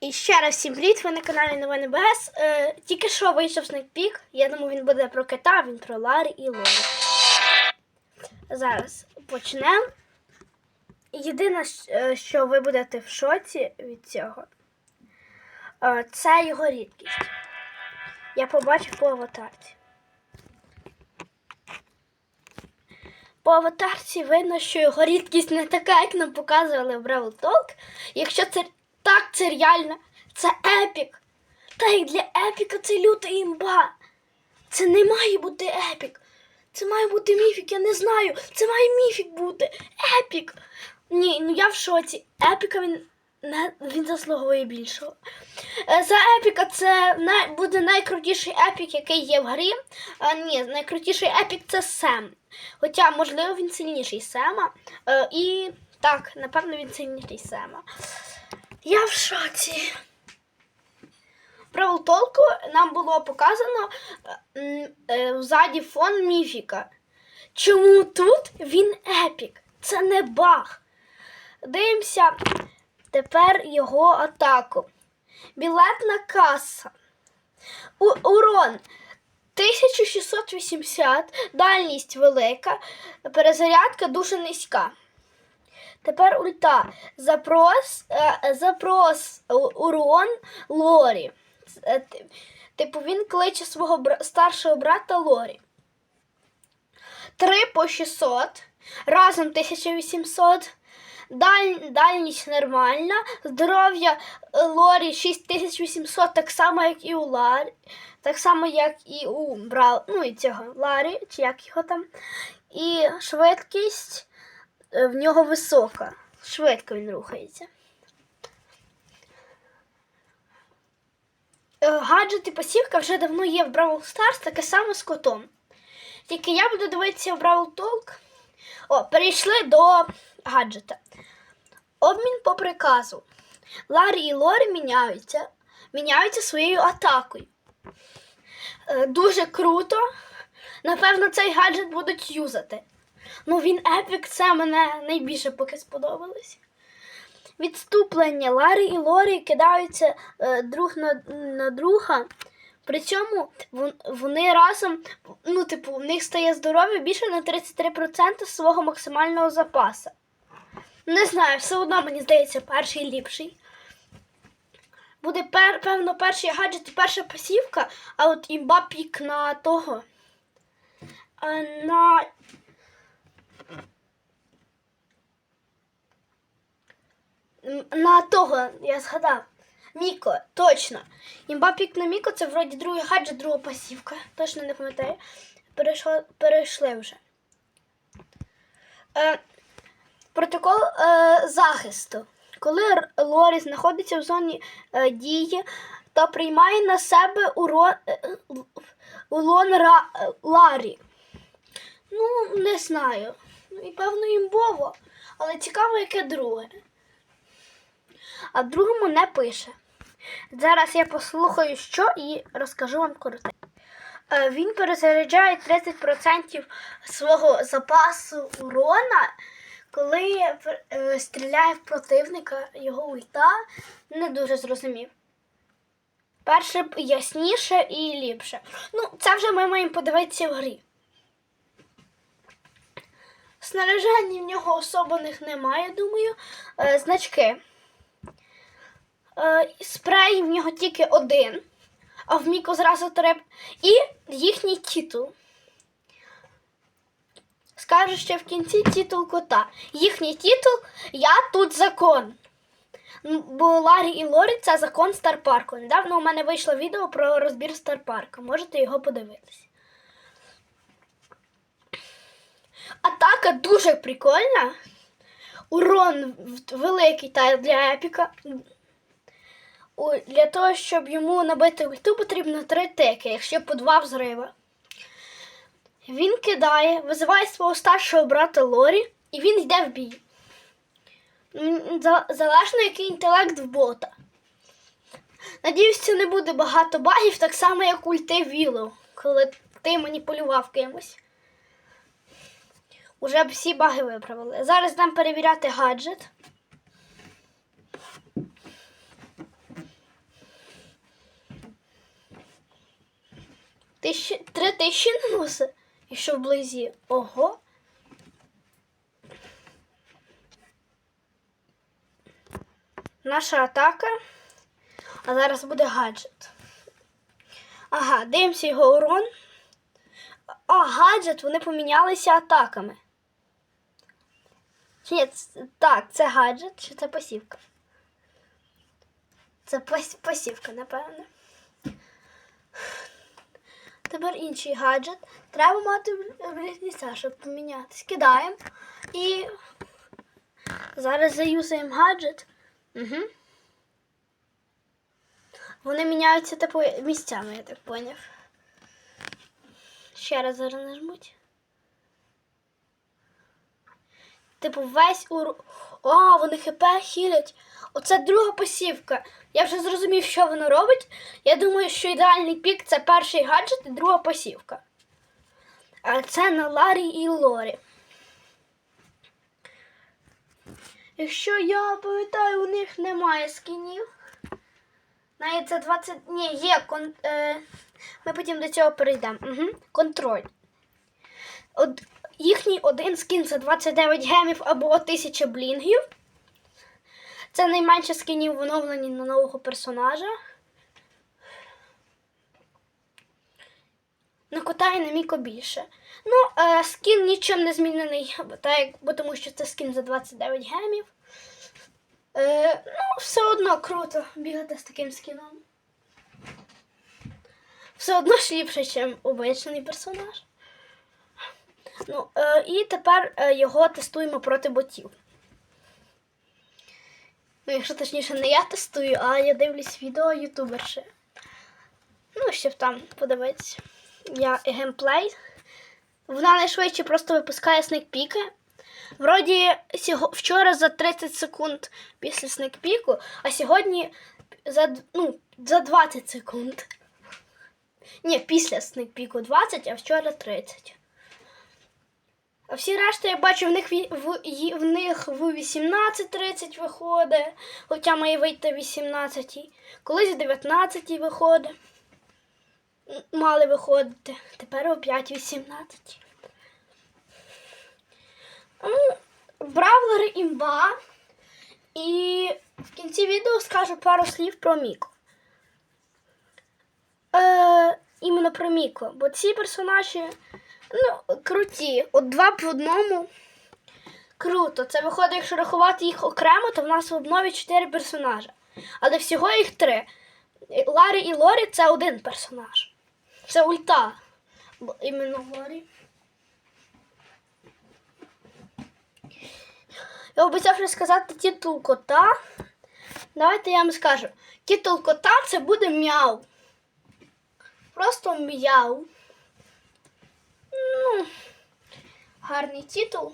І ще раз всім привіт, ви на каналі Новини БС. Е, тільки що вийшов снекпік. Я думаю, він буде про кита, він про Ларі і Лорі. Зараз почнемо. Єдине, е, що ви будете в шоці від цього, е, це його рідкість. Я побачив по аватарці. По аватарці видно, що його рідкість не така, як нам показували в Бравл Talk. Якщо це так, це реально, це епік. Та як для епіка це люта імба. Це не має бути епік. Це має бути міфік, я не знаю. Це має міфік бути. Епік. Ні, ну я в шоці. Епіка він, не, він заслуговує більшого. Е, За епіка це най, буде найкрутіший епік, який є в грі. А, ні, найкрутіший епік це Сем. Хоча, можливо, він сильніший Сема. Е, і так, напевно, він сильніший Сема. Я в шоці. Правил толку нам було показано е, м, е, взаді фон міфіка. Чому тут він епік? Це не баг. Дивимося тепер його атаку. Білетна каса. У, урон 1680, дальність велика, перезарядка дуже низька. Тепер ульта. Запрос, е, запрос урон Лорі. Е, Типу він кличе свого старшого брата Лорі. 3 по 600, разом 1800. Даль, дальність нормальна. Здоров'я е, Лорі 6800, так само, як і у Ларі. Так само, як і у Брау, ну і цього Ларі, чи як його там. І швидкість в нього висока. Швидко він рухається. Е, Гаджет і пасівка вже давно є в Бравл Старс, таке саме з котом. Тільки я буду дивитися в Бравл Толк. О, перейшли до гаджета. Обмін по приказу. Ларі і Лорі міняються, міняються своєю атакою. Е, Дуже круто. Напевно, цей гаджет будуть юзати. Ну, він епік, це мене найбільше поки сподобалось. Відступлення Ларі і Лорі кидаються е, друг на, на друга. При цьому вони разом, ну, типу, в них стає здоров'я більше на 33% свого максимального запасу. Не знаю, все одно мені здається, перший ліпший. Буде пер, певно перший гаджет і перша пасівка, а от імба пік на того. е, На На того, я згадав. Міко, точно. Імба пік на Міко це вроді другий гаджет, друга пасівка. Точно не пам'ятаю. Перейшло, перейшли вже. Е, протокол е, захисту. Коли Лорі знаходиться в зоні е, дії, то приймає на себе урон, е, л- улон Ра, е, Ларі. Ну, не знаю. Ну, і певно імбово. Але цікаво, яке друге а другому не пише. Зараз я послухаю, що і розкажу вам коротко. Е, Він перезаряджає 30% свого запасу урона, коли е, стріляє в противника його ульта. Не дуже зрозумів. Перше ясніше і ліпше. Ну, це вже ми маємо подивитися в грі. Снаряжень в нього особливих немає, думаю. Е, значки. Е, спрей в нього тільки один, а в Міко зразу три. І їхній титул. Скажу ще в кінці титул кота. Їхній титул Я тут закон. Бо Ларі і Лорі це закон Старпарку. Недавно у мене вийшло відео про розбір Старпарка. Можете його подивитися. Атака дуже прикольна. Урон великий та для епіка. Для того, щоб йому набити ульту, потрібно три тики, якщо по два взрива. Він кидає, визиває свого старшого брата Лорі, і він йде в бій. Залежно, який інтелект в бота. Надіюсь, це не буде багато багів, так само, як ульти Вілоу, коли ти маніпулював кимось. Уже всі баги виправили. Зараз дам перевіряти гаджет. Тисячі, три тисячі наносить. І що вблизі? Ого. Наша атака. А зараз буде гаджет. Ага, дивимося його урон. А, гаджет, вони помінялися атаками. Чи ні, так, це гаджет, чи це пасівка? Це пас- пасівка, напевне. Тепер інший гаджет. Треба мати близнеця, щоб помінятися. Кидаємо і зараз заюзаємо гаджет. Угу. Вони міняються типу місцями, я так поняв. Ще раз зараз нажмуть. Типу, весь ур... О, вони хп хілять. Оце друга посівка. Я вже зрозумів, що воно робить. Я думаю, що ідеальний пік це перший гаджет і друга посівка. А це на Ларі і Лорі. Якщо я пам'ятаю, у них немає скінів. Навіть це 20. Ні, є кон... е... Ми потім до цього перейдемо. Угу. Контроль. Од... Їхній один скін це 29 гемів або 1000 блінгів. Це найменше скінів в оновленні на нового персонажа. На кота і на Міко більше. Ну, е, скін нічим не змінений, бо, так, бо тому що це скін за 29 гемів. Е, ну, все одно круто бігати з таким скіном. Все одно ж ліпше, ніж обичний персонаж. Ну, е, і тепер е, його тестуємо проти ботів. Ну, якщо точніше, не я тестую, а я дивлюсь відео ютуберши. Ну, щоб там подивитися. Я геймплей. Вона найшвидше просто випускає снейкпіки. Вроді вчора за 30 секунд після снейкпіку, а сьогодні за, ну, за 20 секунд. Ні, після снейкпіку 20, а вчора 30. Всі решта, я бачу, в них, в, в них в 18.30 виходить, хоча має вийти 18. Колись в 19 виходить. Мали виходити. Тепер о 5.18. Ну, Бравлер імба. І в кінці відео скажу пару слів про Міко. Е, іменно про Міко. Бо ці персонажі ну, круті. От два в одному. Круто. Це виходить, якщо рахувати їх окремо, то в нас в обнові чотири персонажа. Але всього їх три. Ларі і Лорі це один персонаж. Це ульта. Іменно Лорі. Я обіцяв розказати титул кота. Давайте я вам скажу. Титул кота це буде мяу. Просто мяу. Гарний титул.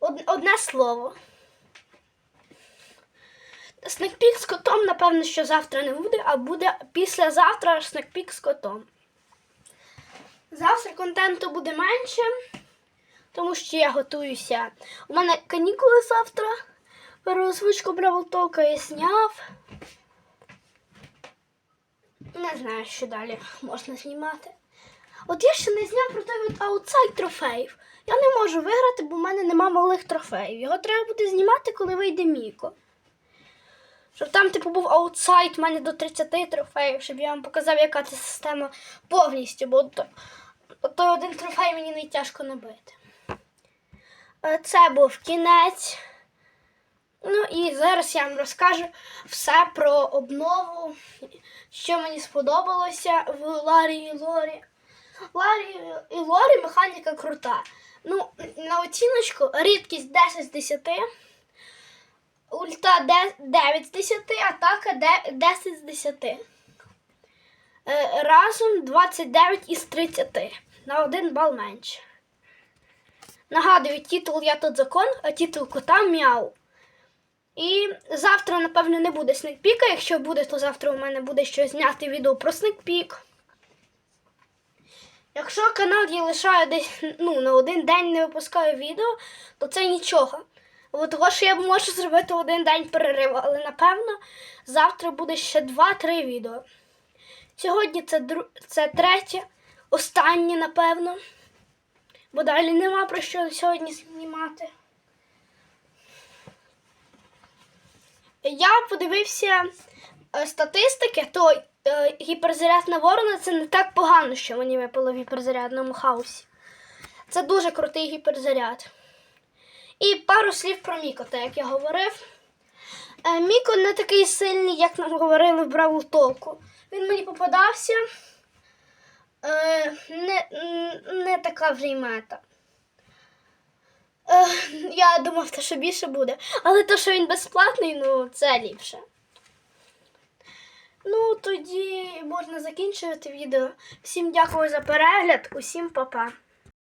Од- Одне слово. Снекпік з котом, напевно, що завтра не буде, а буде післязавтра снекпік з котом. Завтра контенту буде менше, тому що я готуюся. У мене канікули завтра. Переозвучку Бравл я зняв. Не знаю, що далі можна знімати. От я ще не зняв про той от аутсайд трофеїв. Я не можу виграти, бо в мене нема малих трофеїв. Його треба буде знімати, коли вийде Міко. Щоб там, типу, був аутсайд в мене до 30 трофеїв, щоб я вам показав, яка це система повністю, бо то, той один трофей мені найтяжко набити. Е, Це був кінець. Ну і зараз я вам розкажу все про обнову, що мені сподобалося в Ларі і Лорі. Ларі і Лорі механіка крута. Ну, на оціночку рідкість 10 з 10, ульта 9 з 10, атака 10 з 10. Е, Разом 29 із 30. На один бал менше. Нагадую, титул я тут закон, а титул кота мяу. І завтра, напевно, не буде снекпіка. Якщо буде, то завтра у мене буде щось зняти відео про снекпік. Якщо канал я лишаю десь ну, на один день не випускаю відео, то це нічого. Бо того, що я можу зробити один день перериву, але напевно завтра буде ще 2-3 відео. Сьогодні це, дру... це третє, останнє, напевно. Бо далі нема про що сьогодні знімати. Я подивився статистики, то е, гіперзарядна ворона це не так погано, що мені випало в гіперзарядному хаосі. Це дуже крутий гіперзаряд. І пару слів про Міко, так як я говорив. Е, Міко не такий сильний, як нам говорили в Бравл Толку. Він мені попадався. Е, не, не така вже й мета. Е, я думав, що більше буде. Але те, що він безплатний, ну це ліпше. Ну, тоді можна закінчувати відео. Всім дякую за перегляд, усім па-па.